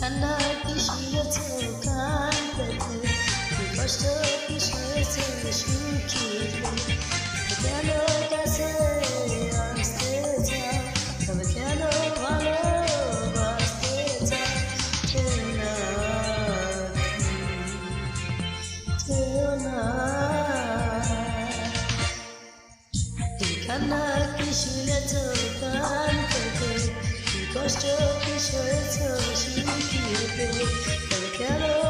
ঠান্ডার কি শুয়েছে কান পেতে কষ্ট কি শুয়েছে সুখিয়ে কেন কাছে আসতে যা তবে কেন ভালো কষ্ট কিসের চাষি কি কেন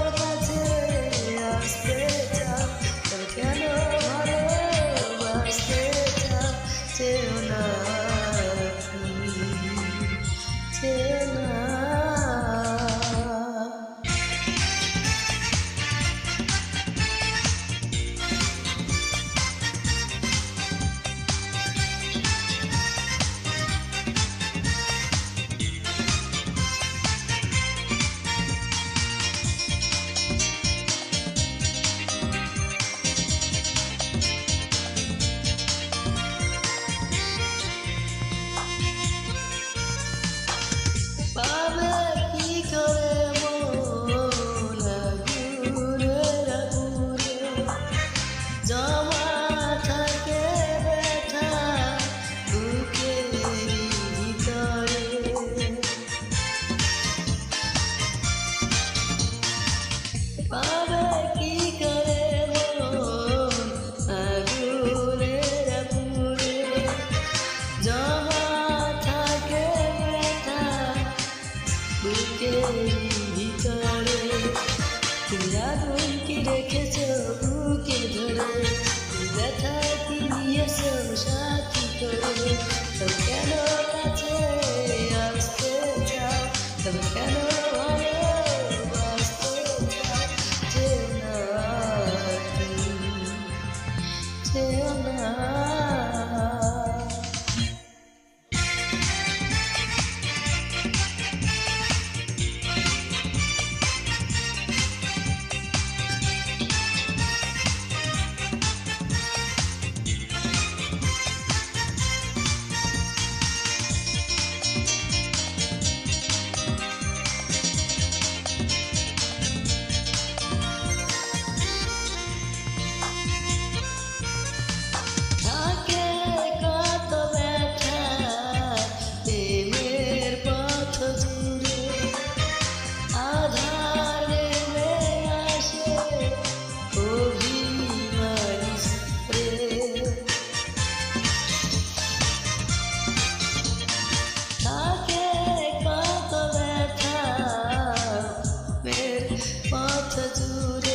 पाथ दूर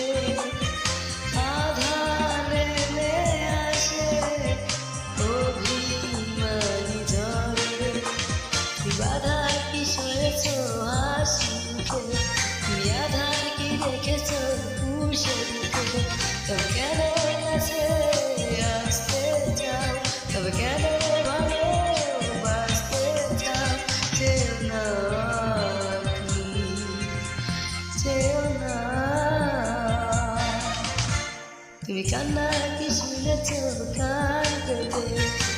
তুই কান্নার কি শুনেছ কান পেতে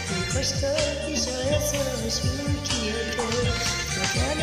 তুই কষ্ট কি সয়েছ শুনকিয়ে তো কেন